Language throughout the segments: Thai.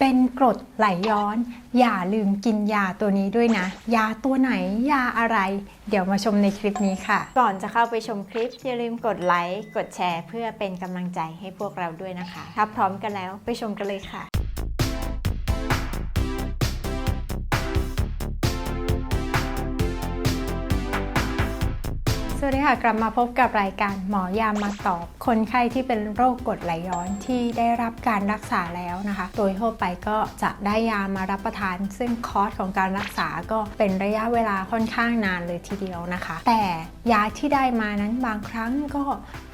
เป็นกรดไหลย้อน อย่าลืมกินยาตัวนี้ด้วยนะ ยาตัวไหนยาอะไร เดี๋ยวมาชมในคลิปนี้ค่ะ ก่อนจะเข้าไปชมคลิป อย่าลืมกดไลค์กดแชร์ เพื่อเป็นกำลังใจให้พวกเราด้วยนะคะ ถ้าพร้อมกันแล้วไปชมกันเลยค่ะ สวัสดีค่ะ กลับมาพบกับรายการหมอยามาตอบ คนไข้ที่เป็นโรคกรดไหลย้อนที่ได้รับการรักษาแล้วนะคะ โดยทั่วไปก็จะได้ยามารับประทาน ซึ่งคอร์สของการรักษาก็เป็นระยะเวลาค่อนข้างนานเลยทีเดียวนะคะ แต่ยาที่ได้มานั้นบางครั้งก็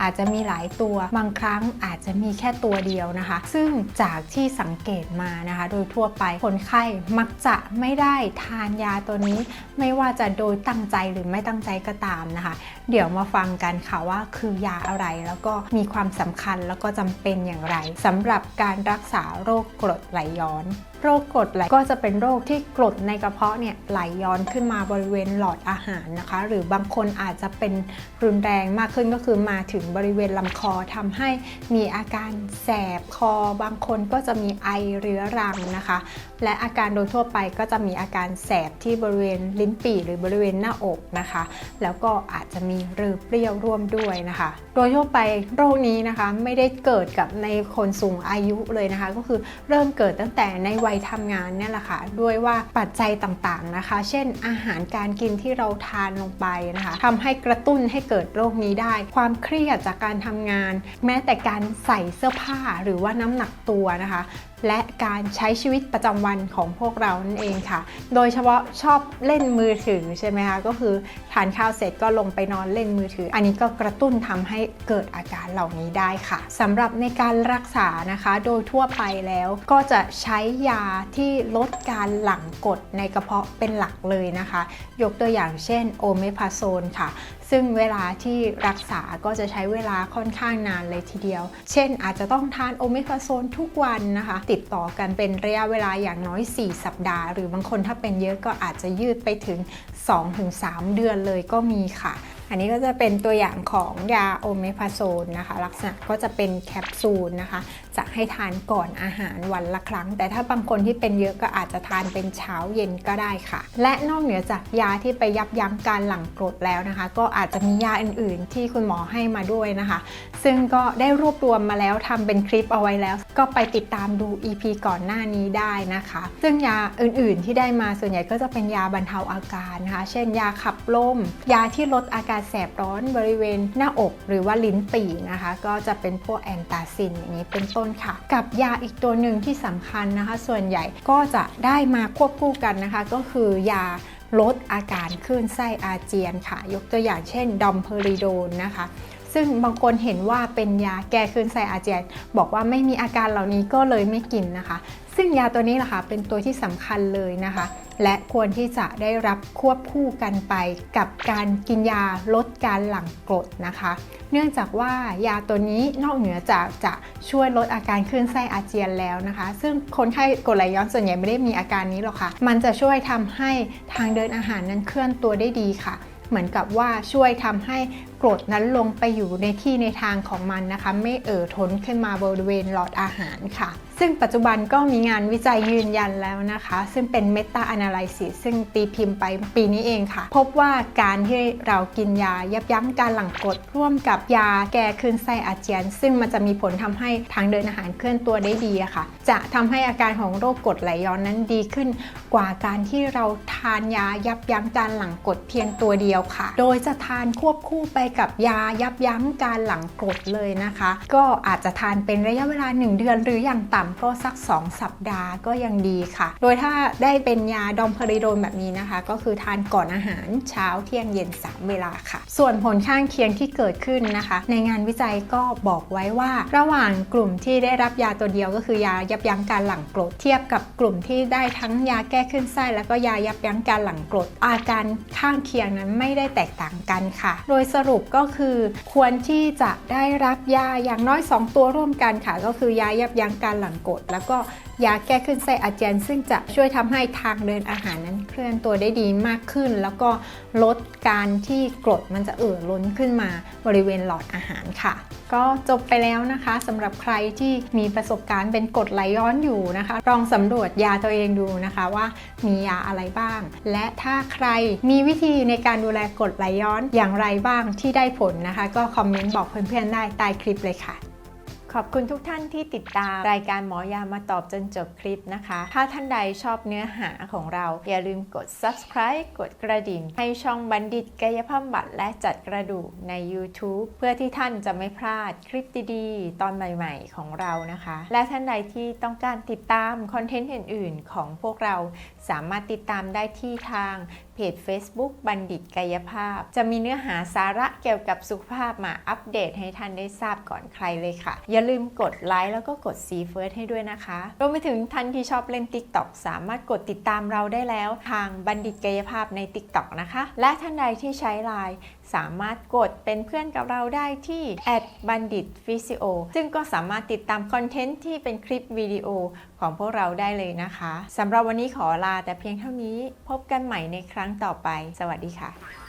อาจจะมีหลายตัว บางครั้งอาจจะมีแค่ตัวเดียวนะคะ ซึ่งจากที่สังเกตมานะคะ โดยทั่วไปคนไข้มักจะไม่ได้ทานยาตัวนี้ ไม่ว่าจะโดยตั้งใจหรือไม่ตั้งใจก็ตามนะคะ เดี๋ยวมาฟังกันค่ะว่าคือยาอะไรแล้วก็มีความสำคัญแล้วก็จำเป็นอย่างไรสำหรับการรักษาโรคกรดไหลย้อนโรคกรดไหลก็จะเป็นโรคที่กรดในกระเพาะเนี่ยไหลย้อนขึ้นมาบริเวณหลอดอาหารนะคะ หรือบางคนอาจจะเป็นรุนแรงมากขึ้นก็คือมาถึงบริเวณลำคอทำให้มีอาการแสบคอ บางคนก็จะมีไอเรื้อรังนะคะ และอาการโดยทั่วไปก็จะมีอาการแสบที่บริเวณลิ้นปี่หรือบริเวณหน้าอกนะคะ แล้วก็อาจจะมีหรือเปรี้ยวร่วมด้วยนะคะ โดยทั่วไปโรคนี้นะคะไม่ได้เกิดกับในคนสูงอายุเลยนะคะ ก็คือเริ่มเกิดตั้งแต่ในวัยทำงานเนี่ยแหละค่ะด้วยว่าปัจจัยต่างๆนะคะ เช่น อาหารการกินที่เราทานลงไปนะคะทำให้กระตุ้นให้เกิดโรคนี้ได้ ความเครียดจากการทำงาน แม้แต่การใส่เสื้อผ้าหรือว่าน้ำหนักตัวนะคะและการใช้ชีวิตประจำวันของพวกเรานั่นเองค่ะ โดยเฉพาะชอบเล่นมือถือใช่ไหมคะ ก็คือทานข้าวเสร็จก็ลงไปนอนเล่นมือถือ อันนี้ก็กระตุ้นทำให้เกิดอาการเหล่านี้ได้ค่ะสำหรับในการรักษานะคะ โดยทั่วไปแล้วก็จะใช้ยาที่ลดการหลั่งกรดในกระเพาะเป็นหลักเลยนะคะ ยกตัวอย่างเช่นโอเมพาโซนค่ะ ซึ่งเวลาที่รักษาก็จะใช้เวลาค่อนข้างนานเลยทีเดียว เช่น อาจจะต้องทานโอเมพาโซนทุกวันนะคะ ติดต่อกันเป็นระยะเวลาอย่างน้อย 4 สัปดาห์ หรือบางคนถ้าเป็นเยอะก็อาจจะยืดไปถึง 2-3 เดือนเลยก็มีค่ะอันนี้ก็จะเป็นตัวอย่างของยาโอเมพาโซนนะคะ ลักษณะก็จะเป็นแคปซูลนะคะ จะให้ทานก่อนอาหารวันละครั้ง แต่ถ้าบางคนที่เป็นเยอะก็อาจจะทานเป็นเช้าเย็นก็ได้ค่ะ และนอกเหนือจากยาที่ไปยับยั้งการหลั่งกรดแล้วนะคะ ก็อาจจะมียาอื่น ๆ ที่คุณหมอให้มาด้วยนะคะ ซึ่งก็ได้รวบรวมมาแล้วทำเป็นคลิปเอาไว้แล้ว ก็ไปติดตามดู EP ก่อนหน้านี้ได้นะคะ ซึ่งยาอื่น ๆ ที่ได้มาส่วนใหญ่ก็จะเป็นยาบรรเทาอาการนะคะ เช่น ยาขับลม ยาที่ลดอาการแสบร้อนบริเวณหน้าอก หรือว่าลิ้นปี่นะคะ ก็จะเป็นพวกแอนตาซินอย่างนี้เป็นต้นนค่ะ กับยาอีกตัวหนึ่งที่สำคัญนะคะ ส่วนใหญ่ก็จะได้มาควบคู่กันนะคะ ก็คือยาลดอาการคลื่นไส้อาเจียนค่ะ ยกตัวอย่างเช่นดอมเพอริโดนนะคะ ซึ่งบางคนเห็นว่าเป็นยาแก้คลื่นไส้อาเจียน บอกว่าไม่มีอาการเหล่านี้ก็เลยไม่กินนะคะ ซึ่งยาตัวนี้แหละค่ะเป็นตัวที่สำคัญเลยนะคะ และควรที่จะได้รับควบคู่กันไปกับการกินยาลดการหลั่งกรดนะคะ เนื่องจากว่ายาตัวนี้นอกเหนือจากจะช่วยลดอาการคลื่นไส้อาเจียนแล้วนะคะ ซึ่งคนไข้กรดไหลย้อนส่วนใหญ่ไม่ได้มีอาการนี้หรอกค่ะ มันจะช่วยทำให้ทางเดินอาหารนั้นเคลื่อนตัวได้ดีค่ะ เหมือนกับว่าช่วยทำให้กรดนั้นลงไปอยู่ในที่ในทางของมันนะคะ ไม่เอ่อท้นขึ้นมาบริเวณหลอดอาหารค่ะ ซึ่งปัจจุบันก็มีงานวิจัยยืนยันแล้วนะคะ ซึ่งเป็น Meta Analysis ซึ่งตีพิมพ์ไปปีนี้เองค่ะ พบว่าการที่เรากินยายับยั้งการหลั่งกรดร่วมกับยาแก้คลื่นไส้อาเจียน ซึ่งมันจะมีผลทำให้ทางเดินอาหารเคลื่อนตัวได้ดีค่ะ จะทำให้อาการของโรคกรดไหลย้อนนั้นดีขึ้น กว่าการที่เราทานยายับยั้งการหลั่งกรดเพียงตัวเดียวค่ะ โดยจะทานควบคู่ไปกับยายับยั้งการหลั่งกรดเลยนะคะ ก็อาจจะทานเป็นระยะเวลา 1 เดือน หรืออย่างต่ำก็สัก 2 สัปดาห์ก็ยังดีค่ะ โดยถ้าได้เป็นยาดอมเพอริโดนแบบนี้นะคะ ก็คือทานก่อนอาหารเช้าเที่ยงเย็น 3 เวลาค่ะ ส่วนผลข้างเคียงที่เกิดขึ้นนะคะ ในงานวิจัยก็บอกไว้ว่า ระหว่างกลุ่มที่ได้รับยาตัวเดียวก็คือยายับยั้งการหลั่งกรดเทียบกับกลุ่มที่ได้ทั้งยาแก้ขึ้นไส้แล้วก็ยายับยั้งการหลั่งกรดอาการข้างเคียงนั้นไม่ได้แตกต่างกันค่ะ โดยสรุปก็คือควรที่จะได้รับยาอย่างน้อย 2 ตัวร่วมกันค่ะ ก็คือยายับยั้งการหลั่งกรดแล้วก็ยาแก้ขึ้นไส้อาเจียน ซึ่งจะช่วยทำให้ทางเดินอาหารนั้นเคลื่อนตัวได้ดีมากขึ้น แล้วก็ลดการที่กรดมันจะเอ่อล้นขึ้นมาบริเวณหลอดอาหารค่ะ ก็จบไปแล้วนะคะสำหรับใครที่มีประสบการณ์เป็นกรดไหลย้อนอยู่นะคะ ลองสำรวจยาตัวเองดูนะคะว่ามียาอะไรบ้าง และถ้าใครมีวิธีในการดูแลกรดไหลย้อนอย่างไรบ้างที่ได้ผลนะคะ ก็คอมเมนต์บอกเพื่อนๆได้ใต้คลิปเลยค่ะ ขอบคุณทุกท่านที่ติดตามรายการหมอยามาตอบจนจบคลิปนะคะ ถ้าท่านใดชอบเนื้อหาของเรา อย่าลืมกด subscribe กดกระดิ่ง ให้ช่องบัณฑิตกายภาพบำบัดและจัดกระดูกใน YouTube เพื่อที่ท่านจะไม่พลาดคลิปดีๆ ตอนใหม่ ๆ ของเรานะคะ และท่านใดที่ต้องการติดตามคอนเทนต์อื่น ๆ ของพวกเราสามารถติดตามได้ที่ทางเพจ Facebook บัณฑิตกายภาพ จะมีเนื้อหาสาระเกี่ยวกับสุขภาพมาอัปเดตให้ท่านได้ทราบก่อนใครเลยค่ะอย่าลืมกดไลค์แล้วก็กด See First ให้ด้วยนะคะรวมไปถึงท่านที่ชอบเล่น TikTok สามารถกดติดตามเราได้แล้ว ทางบัณฑิตกายภาพใน TikTok นะคะ และท่านใดที่ใช้ Line สามารถกดเป็นเพื่อนกับเราได้ที่บัณฑิตฟิสิโอซึ่งก็สามารถติดตามคอนเทนต์ที่เป็นคลิปวิดีโอของพวกเราได้เลยนะคะสำหรับวันนี้ขอลาแต่เพียงเท่านี้พบกันใหม่ในครั้งต่อไป สวัสดีค่ะ